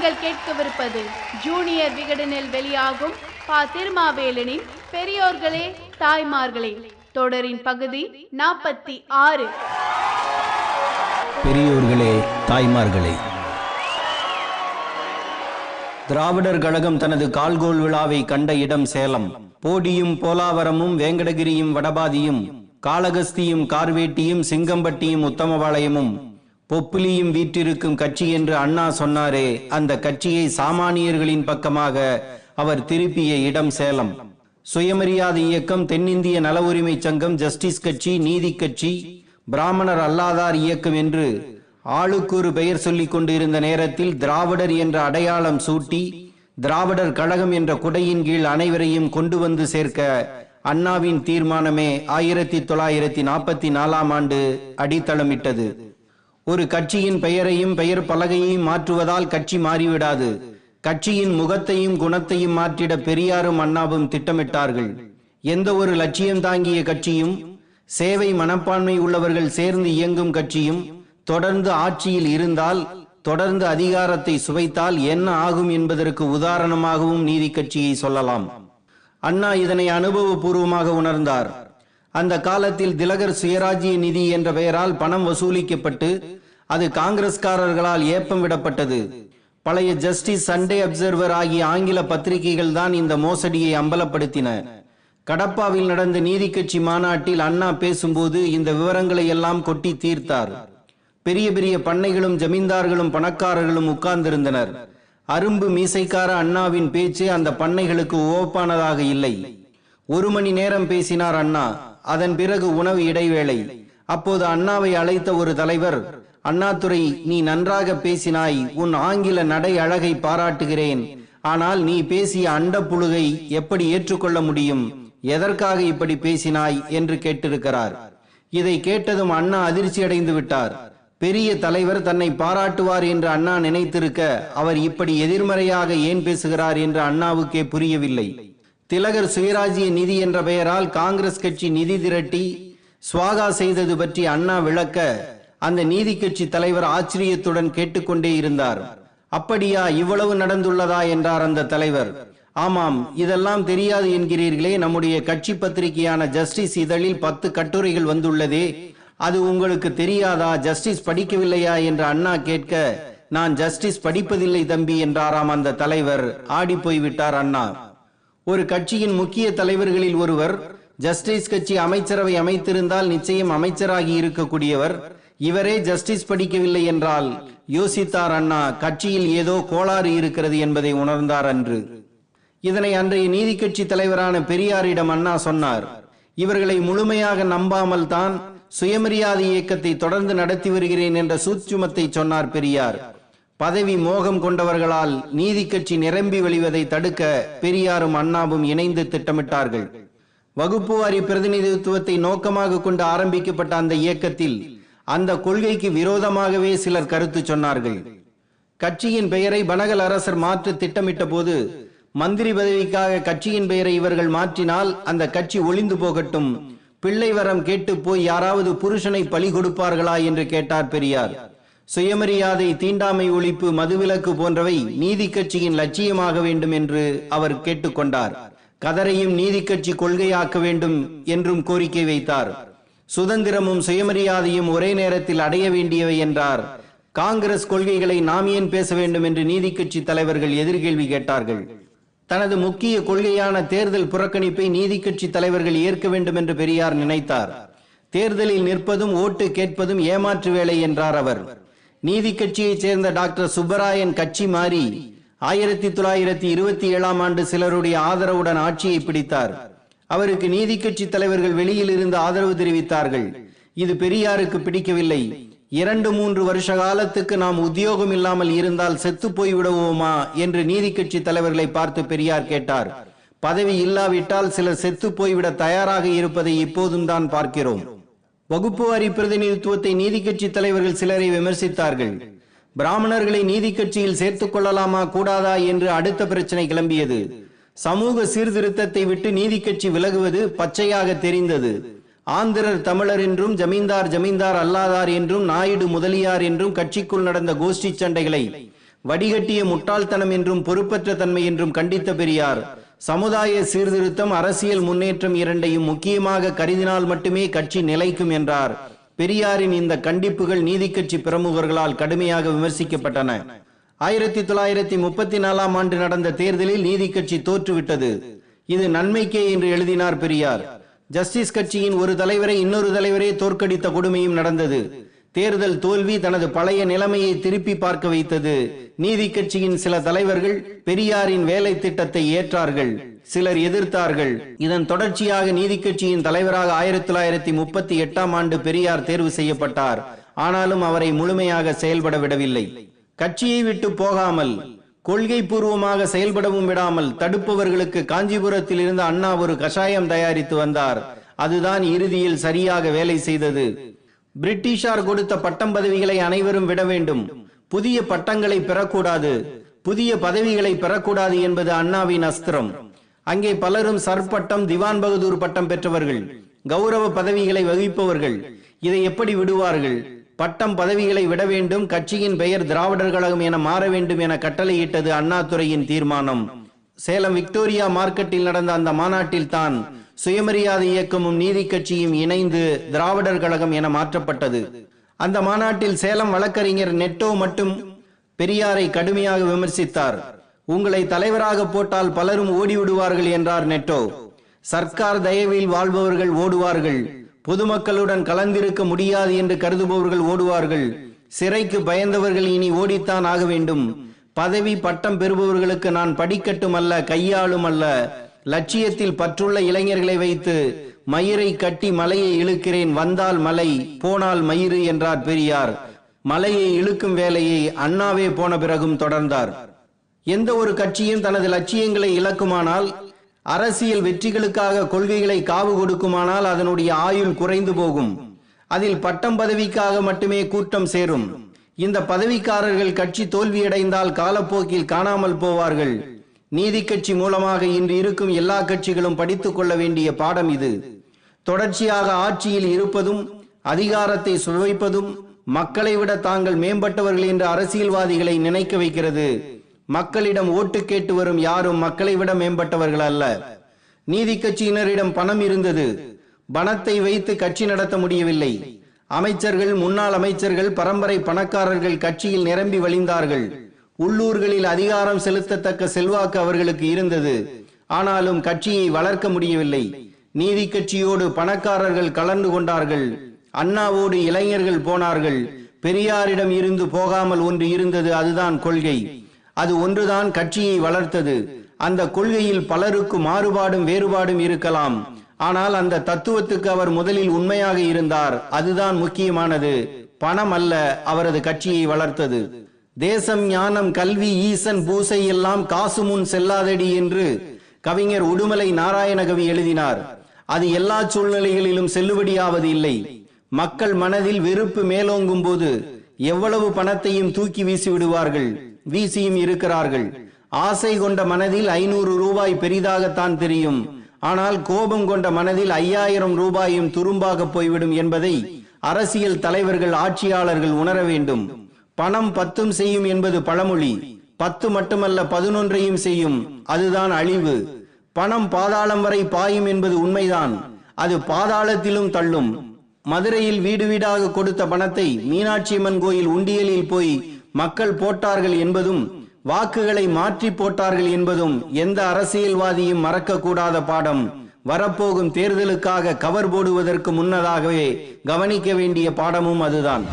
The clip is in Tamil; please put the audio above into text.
நீங்கள் கேட்கவிருப்பது ஜூனியர் விகடனில் வெளியாகும் பா. திருமாவேலனின் பெரியோர்களே தாய்மார்களே தொடரின் பகுதி நாற்பத்தி ஆறு. பெரியோர்களே தாய்மார்களே. திராவிடர் கழகம் தனது கால்கோல் விழாவை கண்ட இடம் சேலம். போடியும் போலாவரமும் வேங்கடகிரியும் வடபாதியும் காளகஸ்தியும் கார்வேட்டியும் சிங்கம்பட்டியும் உத்தமபாளையமும் பொப்புலியும் வீற்றிருக்கும் கட்சி என்று அண்ணா சொன்னாரே. அந்த கட்சியை சாமானியர்களின் பக்கமாக அவர் திருப்பிய இடம் சேலம். சுயமரியாதை இயக்கம் தென்னிந்திய நல உரிமை சங்கம் ஜஸ்டிஸ் கட்சி நீதி கட்சி பிராமணர் அல்லாதார் இயக்கம் என்று ஆளுக்கு ஒரு பெயர் சொல்லிக் கொண்டிருந்த நேரத்தில் திராவிடர் என்ற அடையாளம் சூட்டி திராவிடர் கழகம் என்ற குடையின் கீழ் அனைவரையும் கொண்டு வந்து சேர்க்க அண்ணாவின் தீர்மானமே ஆயிரத்தி தொள்ளாயிரத்தி நாற்பத்தி நாலாம் ஆண்டு அடித்தளமிட்டது. ஒரு கட்சியின் பெயரையும் பெயர் பலகையையும் மாற்றுவதால் கட்சி மாறிவிடாது. கட்சியின் முகத்தையும் குணத்தையும் மாற்றிட பெரியாரும் அண்ணாவும் திட்டமிட்டார்கள். எந்த ஒரு லட்சியம் தாங்கிய கட்சியும் சேவை மனப்பான்மை உள்ளவர்கள் சேர்ந்து இயங்கும் கட்சியும் தொடர்ந்து ஆட்சியில் இருந்தால் தொடர்ந்து அதிகாரத்தை சுவைத்தால் என்ன ஆகும் என்பதற்கு உதாரணமாகவும் நீதி கட்சியை சொல்லலாம். அண்ணா இதனை அனுபவபூர்வமாக உணர்ந்தார். அந்த காலத்தில் திலகர் சுயராஜ்ய நிதி என்ற பெயரால் பணம் வசூலிக்கப்பட்டு அது காங்கிரஸ்காரர்களால் ஏப்பம் விடப்பட்டது பழைய ஜஸ்டிஸ் சண்டே அப்சர்வர் ஆகிய ஆங்கில பத்திரிகைகள் தான் இந்த மோசடியை அம்பலப்படுத்தின. கடப்பாவில் நடந்த நீதி கட்சி மாநாட்டில் அண்ணா பேசும்போது இந்த விவரங்களை எல்லாம் கொட்டி தீர்த்தார். பெரிய பெரிய பண்ணைகளும் ஜமீன்தார்களும் பணக்காரர்களும் உட்கார்ந்திருந்தனர். அரும்பு மீசைக்கார அண்ணாவின் பேச்சு அந்த பண்ணைகளுக்கு ஓப்பானதாக இல்லை. ஒரு மணி நேரம் பேசினார் அண்ணா. அதன் பிறகு உணவு இடைவேளை. அப்போது அண்ணாவை அழைத்த ஒரு தலைவர் அண்ணாதுரை நீ நன்றாக பேசினாய். உன் ஆங்கில நடை அழகை பாராட்டுகிறேன். ஆனால் நீ பேசிய அண்டப்புழுகை எப்படி ஏற்றுக்கொள்ள முடியும்? எதற்காக இப்படி பேசினாய்? என்று கேட்டிருக்கிறார். இதை கேட்டதும் அண்ணா அதிர்ச்சி அடைந்து விட்டார். பெரிய தலைவர் தன்னை பாராட்டுவார் என்று அண்ணா நினைத்திருக்க அவர் இப்படி எதிர்மறையாக ஏன் பேசுகிறார் என்று அண்ணாவுக்கே புரியவில்லை. திலகர் சுயராஜ்ய நிதி என்ற பெயரால் காங்கிரஸ் கட்சி நிதி திரட்டி சுவாகா செய்தது பற்றி அண்ணா விளக்க அந்த நீதி கட்சி தலைவர் ஆச்சரியத்துடன் கேட்டுக்கொண்டே இருந்தார். அப்படியா இவ்வளவு நடந்துள்ளதா? என்றார் அந்த தலைவர். ஆமாம் இதெல்லாம் தெரியாது என்கிறீர்களே. நம்முடைய கட்சி பத்திரிகையான ஜஸ்டிஸ் இதழில் பத்து கட்டுரைகள் வந்துள்ளதே. அது உங்களுக்கு தெரியாதா? ஜஸ்டிஸ் படிக்கவில்லையா? என்று அண்ணா கேட்க நான் ஜஸ்டிஸ் படிப்பதில்லை தம்பி என்றாராம் அந்த தலைவர். ஆடி போய்விட்டார் அண்ணா. ஒரு கட்சியின் முக்கிய தலைவர்களில் ஒருவர் ஜஸ்டிஸ் கட்சி அமைச்சரவை அமைத்திருந்தால் நிச்சயம் அமைச்சராகி இருக்கக்கூடியவர் இவரே ஜஸ்டிஸ் படிக்கவில்லை என்றால் யோசித்தார் அண்ணா கட்சியில் ஏதோ கோளாறு இருக்கிறது என்பதை உணர்ந்தார் அன்று. இதனை அன்றைய நீதி கட்சி தலைவரான பெரியாரிடம் அண்ணா சொன்னார். இவர்களை முழுமையாக நம்பாமல் தான் சுயமரியாதை இயக்கத்தை தொடர்ந்து நடத்தி வருகிறேன் என்ற சூட்சுமத்தை சொன்னார் பெரியார். பதவி மோகம் கொண்டவர்களால் நீதி கட்சி நிரம்பி வழிவதை தடுக்க பெரியாரும் அண்ணாவும் இணைந்து திட்டமிட்டார்கள். வகுப்பு வாரி பிரதிநிதித்துவத்தை நோக்கமாக கொண்டு ஆரம்பிக்கப்பட்ட அந்த இயக்கத்தில் அந்த கொள்கைக்கு விரோதமாகவே சிலர் கருத்து சொன்னார்கள். கட்சியின் பெயரை பனகல் அரசர் மாற்ற திட்டமிட்ட போது மந்திரி பதவிக்காக கட்சியின் பெயரை இவர்கள் மாற்றினால் அந்த கட்சி ஒளிந்து போகட்டும். பிள்ளை வரம் கேட்டு போய் யாராவது புருஷனை பலி கொடுப்பார்களா என்று கேட்டார் பெரியார். சுயமரியாதை தீண்டாமை ஒழிப்பு மதுவிலக்கு போன்றவை நீதி கட்சியின் லட்சியமாக வேண்டும் என்று அவர் கேட்டுக்கொண்டார். கதரையும் நீதி கட்சி கொள்கையாக்க வேண்டும் என்றும் கோரிக்கை வைத்தார். சுதந்திரமும் சுயமரியாதையும் ஒரே நேரத்தில் அடைய வேண்டியவை என்றார். காங்கிரஸ் கொள்கைகளை நாம் ஏன் பேச வேண்டும் என்று நீதி கட்சி தலைவர்கள் எதிர்கேள்வி கேட்டார்கள். தனது முக்கிய கொள்கையான தேர்தல் புறக்கணிப்பை நீதி கட்சி தலைவர்கள் ஏற்க வேண்டும் என்று பெரியார் நினைத்தார். தேர்தலில் நிற்பதும் ஓட்டு கேட்பதும் ஏமாற்று வேலை என்றார் அவர். நீதி கட்சியைச் சேர்ந்த டாக்டர் சுப்பராயன் கட்சி மாறி ஆயிரத்தி தொள்ளாயிரத்தி இருபத்தி ஏழாம் ஆண்டு சிலருடைய ஆதரவுடன் ஆட்சியை பிடித்தார். அவருக்கு நீதி கட்சி தலைவர்கள் வெளியில் இருந்து ஆதரவு தெரிவித்தார்கள். இது பெரியாருக்கு பிடிக்கவில்லை. இரண்டு மூன்று வருஷ காலத்துக்கு நாம் உத்தியோகம் இல்லாமல் இருந்தால் செத்து போய் விடுவோமா? என்று நீதி கட்சி தலைவர்களை பார்த்து பெரியார் கேட்டார். பதவி இல்லாவிட்டால் சிலர் செத்து போய்விட தயாராக இருப்பதை இப்போதும் தான் பார்க்கிறோம். வகுப்பு வாரி பிரதிநிதித்துவத்தை நீதி கட்சி தலைவர்கள் சிலரை விமர்சித்தார்கள். பிராமணர்களை நீதி கட்சியில் சேர்த்துக் கொள்ளலாமா கூடாதா என்று அடுத்த பிரச்சனை கிளம்பியது. சமூக சீர்திருத்தத்தை விட்டு நீதி கட்சி விலகுவது பச்சையாக தெரிந்தது. ஆந்திரர் தமிழர் என்றும் ஜமீன்தார் ஜமீன்தார் அல்லாதார் என்றும் நாயுடு முதலியார் என்றும் கட்சிக்குள் நடந்த கோஷ்டி சண்டைகளை வடிகட்டிய முட்டாள்தனம் என்றும் பொறுப்பற்ற தன்மை என்றும் கண்டித்த பெரியார். சமுதாய சீர்திருத்தம் அரசியல் முன்னேற்றம் இரண்டையும் முக்கியமாக கருதினால் மட்டுமே கட்சி நிலைக்கும் என்றார். பெரியாரின் இந்த கண்டிப்புகள் நீதிக்கட்சி பிரமுகர்களால் கடுமையாக விமர்சிக்கப்பட்டன. ஆயிரத்தி தொள்ளாயிரத்தி முப்பத்தி நாலாம் ஆண்டு நடந்த தேர்தலில் நீதி கட்சி தோற்றுவிட்டது. இது நன்மைக்கே என்று எழுதினார் பெரியார். ஜஸ்டிஸ் கட்சியின் ஒரு தலைவரை இன்னொரு தலைவரே தோற்கடித்த கொடுமையும் நடந்தது. தேர்தல் தோல்வி தனது பழைய நிலைமையை திருப்பி பார்க்க வைத்தது. நீதி கட்சியின் சில தலைவர்கள் பெரியாரின் வேலை திட்டத்தை ஏற்றார்கள். சிலர் எதிர்த்தார்கள். இதன் தொடர்ச்சியாக நீதி கட்சியின் தலைவராக ஆயிரத்தி தொள்ளாயிரத்தி முப்பத்தி எட்டாம் ஆண்டு பெரியார் தேர்வு செய்யப்பட்டார். ஆனாலும் அவரை முழுமையாக செயல்பட விடவில்லை. கட்சியை விட்டு போகாமல் கொள்கை பூர்வமாக செயல்படவும் விடாமல் தடுப்பவர்களுக்கு காஞ்சிபுரத்தில் இருந்து அண்ணா ஒரு கஷாயம் தயாரித்து வந்தார். அதுதான் இறுதியில் சரியாக வேலை செய்தது. பிரிட்டிஷார் கொடுத்த பட்டம் பதவிகளை அனைவரும் விட வேண்டும். புதிய பட்டங்களை பெறக்கூடாது. புதிய பதவிகளை பெறக்கூடாது என்பது அண்ணாவின் அஸ்திரம். அங்கே பலரும் சர் பட்டம் திவான் பகதூர் பட்டம் பெற்றவர்கள் கௌரவ பதவிகளை வகிப்பவர்கள் இதை எப்படி விடுவார்கள்? பட்டம் பதவிகளை விட வேண்டும் கட்சியின் பெயர் திராவிடர் கழகம் என மாற வேண்டும் என கட்டளையிட்டது அண்ணாதுரையின் தீர்மானம். சேலம் விக்டோரியா மார்க்கெட்டில் நடந்த அந்த மாநாட்டில் தான் சுயமரியாதை இயக்கமும் நீதி கட்சியும் இணைந்து திராவிடர் கழகம் என மாற்றப்பட்டது. அந்த மாநாட்டில் சேலம் வழக்கறிஞர் நெட்டோ மட்டும் பெரியாரை கடுமையாக விமர்சித்தார். உங்களை தலைவராக போட்டால் பலரும் ஓடிவிடுவார்கள் என்றார் நெட்டோ. சர்க்கார் தயவில் வாழ்பவர்கள் ஓடுவார்கள். பொதுமக்களுடன் கலந்திருக்க முடியாது என்று கருதுபவர்கள் ஓடுவார்கள். சிறைக்கு பயந்தவர்கள் இனி ஓடித்தான் ஆக வேண்டும். பதவி பட்டம் பெறுபவர்களுக்கு நான் படிக்கட்டும் அல்ல கையாளும் அல்ல. லட்சியத்தில் பற்றுள்ள இளைஞர்களை வைத்து மயிரை கட்டி மலையை இழுக்கிறேன். வந்தால் மலை போனால் மயிறு என்றார் பெரியார். மலையை இழுக்கும் வேலையை அண்ணாவே போன பிறகும் தொடர்ந்தார். எந்த ஒரு கட்சியும் தனது லட்சியங்களை இழக்குமானால் அரசியல் வெற்றிகளுக்காக கொள்கைகளை காவு கொடுக்குமானால் அதனுடைய ஆயுள் குறைந்து போகும். அதில் பட்டம் பதவிக்காக மட்டுமே கூட்டம் சேரும். இந்த பதவிக்காரர்கள் கட்சி தோல்வியடைந்தால் காலப்போக்கில் காணாமல் போவார்கள். நீதி கட்சி மூலமாக இன்று இருக்கும் எல்லா கட்சிகளும் படித்துக் கொள்ள வேண்டிய பாடம் இது. தொடர்ச்சியாக ஆட்சியில் இருப்பதும் அதிகாரத்தை சுவைப்பதும் மக்களை விட தாங்கள் மேம்பட்டவர்கள் என்று அரசியல்வாதிகளை நினைக்க வைக்கிறது. மக்களிடம் ஓட்டு கேட்டு வரும் யாரும் மக்களை விட மேம்பட்டவர்கள் அல்ல. நீதி கட்சியினரிடம் பணம் இருந்தது. பணத்தை வைத்து கட்சி நடத்த முடியவில்லை. அமைச்சர்கள் முன்னாள் அமைச்சர்கள் பரம்பரை பணக்காரர்கள் கட்சியில் நிரம்பி வழிந்தார்கள். உள்ளூர்களில் அதிகாரம் செலுத்தத்தக்க செல்வாக்கு அவர்களுக்கு இருந்தது. ஆனாலும் கட்சியை வளர்க்க முடியவில்லை. நீதி கட்சியோடு பணக்காரர்கள் கலந்து கொண்டார்கள். அண்ணாவோடு இளைஞர்கள் போனார்கள். பெரியாரிடம் இருந்து போகாமல் ஒன்று இருந்தது அதுதான் கொள்கை. அது ஒன்றுதான் கட்சியை வளர்த்தது. அந்த கொள்கையில் பலருக்கு மாறுபாடும் வேறுபாடும் இருக்கலாம். ஆனால் அந்த தத்துவத்துக்கு அவர் முதலில் உண்மையாக இருந்தார். அதுதான் முக்கியமானது. பணம் அல்ல அவரது கட்சியை வளர்த்தது. தேசம் ஞானம் கல்வி ஈசன் பூசை எல்லாம் காசு முன் செல்லாதடி என்று கவிஞர் உடுமலை நாராயணகவி எழுதினார். அது எல்லா சூழ்நிலைகளிலும் செல்லுபடியாவது இல்லை. மக்கள் மனதில் வெறுப்பு மேலோங்கும் போது எவ்வளவு பணத்தையும் தூக்கி வீசி விடுவார்கள். வீசியும் இருக்கிறார்கள். ஆசை கொண்ட மனதில் ஐநூறு ரூபாய் பெரிதாகத்தான் தெரியும். ஆனால் கோபம் கொண்ட மனதில் ஐயாயிரம் ரூபாயும் துரும்பாக போய்விடும் என்பதை அரசியல் தலைவர்கள் ஆட்சியாளர்கள் உணர வேண்டும். பணம் பத்தும் செய்யும் என்பது பழமொழி. பத்து மட்டுமல்ல பதினொன்றையும் செய்யும். அதுதான் அழிவு. பணம் பாதாளம் வரை பாயும் என்பது உண்மைதான். அது பாதாளத்திலும் தள்ளும். மதுரையில் வீடு வீடாக கொடுத்த பணத்தை மீனாட்சியம்மன் கோயில் உண்டியலில் போய் மக்கள் போட்டார்கள் என்பதும் வாக்குகளை மாற்றி போட்டார்கள் என்பதும் எந்த அரசியல்வாதியும் மறக்கக்கூடாத பாடம். வரப்போகும் தேர்தலுக்காக கவர் போடுவதற்கு முன்னதாகவே கவனிக்க வேண்டிய பாடமும் அதுதான்.